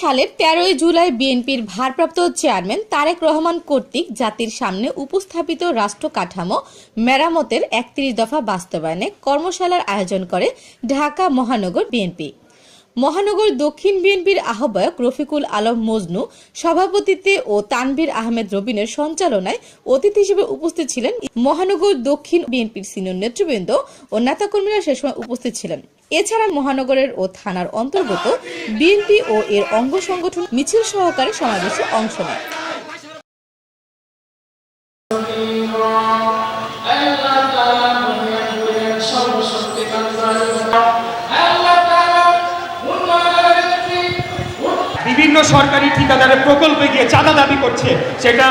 সালের তেরোই জুলাই বিএনপির ভারপ্রাপ্ত চেয়ারম্যান তারেক রহমান কর্তৃক জাতির সামনে উপস্থাপিত রাষ্ট্র কাঠামো মেরামতের একত্রিশ দফা বাস্তবায়নে কর্মশালার আয়োজন করে ঢাকা মহানগর বিএনপি। মহানগর দক্ষিণ বিএনপির আহ্বায়ক রফিকুল আলম মজনু সভাপতিত্বে ও তানভীর আহমেদ রবিনের সঞ্চালনায় অতিথি হিসেবে উপস্থিত ছিলেন মহানগর দক্ষিণ বিএনপির সিনিয়র নেতৃবৃন্দ ও নেতাকর্মীরা সে সময় উপস্থিত ছিলেন। এছাড়া মহানগরের ও থানার অন্তর্গত বিএনপি ও এর অঙ্গ সংগঠন মিছিল সহকারে সমাবেশে অংশ নেয়। বিভিন্ন সরকারি ঠিকাদারের প্রকল্পে গিয়ে চাঁদা দাবি করছে, সেটা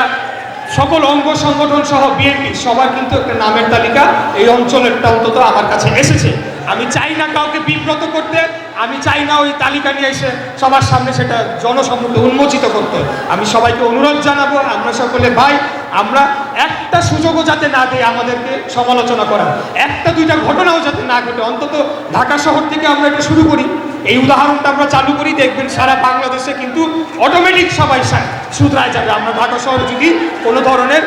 সকল অঙ্গ সংগঠন সহ বিএনপি, সবার কিন্তু একটা নামের তালিকা এই অঞ্চলেরটা অন্তত আমার কাছে এসেছে। আমি চাই না কাউকে বিব্রত করতে, আমি চাই না ওই তালিকা নিয়ে এসে সবার সামনে সেটা জনসম্মুখে উন্মোচিত করতে। আমি সবাইকে অনুরোধ জানাব, আমরা সকলে ভাই, আমরা একটা সুযোগও যাতে না দেয় আমাদেরকে সমালোচনা করা একটা দুইটা ঘটনাও যাতে না ঘটে, অন্তত ঢাকা শহর থেকে আমরা এটা শুরু করি। এই উদাহরণটা আমরা চালু করি, দেখবেন সারা বাংলাদেশে কিন্তু অটোমেটিক সবাই সা- শুধরায় যাবে। আমরা ঢাকা শহরে যদি কোনো ধরনের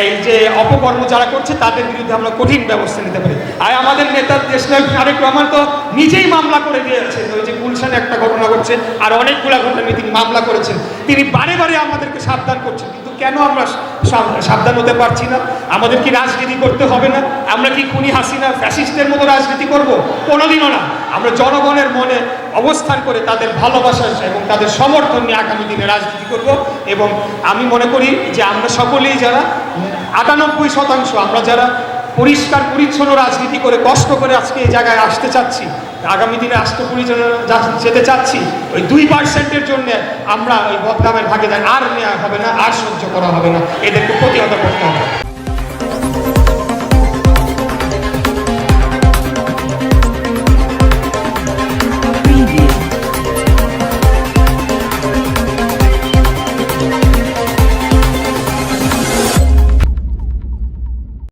এই যে অপকর্ম যারা করছে, তাদের বিরুদ্ধে আমরা কঠিন ব্যবস্থা নিতে পারি। আর আমাদের নেতা দেশনায়ক তারেক রহমান তো নিজেই মামলা করে দিয়েছেন। ওই যে গুলশানে একটা ঘটনা ঘটছে, আর অনেকগুলা ঘটনা তিনি মামলা করেছেন। তিনি বারে বারে আমাদেরকে সাবধান করছেন, কিন্তু কেন আমরা সাবধান হতে পারছি না? আমাদের কি রাজনীতি করতে হবে না? আমরা কি খুনি হাসিনা ফ্যাসিস্টের মতো রাজনীতি করব? কোনোদিনও না। আমরা জনগণের মনে অবস্থান করে তাদের ভালোবাসা এবং তাদের সমর্থন নিয়ে আগামী দিনে রাজনীতি করব এবং আমি মনে করি যে আমরা সকলেই যারা আটানব্বই শতাংশ, আমরা যারা পরিষ্কার, পরিচ্ছন্ন রাজনীতি করে কষ্ট করে আজকে এই জায়গায় আসতে চাচ্ছি, আগামী দিনে আসতে পরিচালনা যেতে চাচ্ছি, ওই দুই পার্সেন্টের জন্য আমরা ওই বদনামের ভাগে আর নেওয়া হবে না, আর সহ্য করা হবে না। এদেরকে প্রতিহত করতে হবে।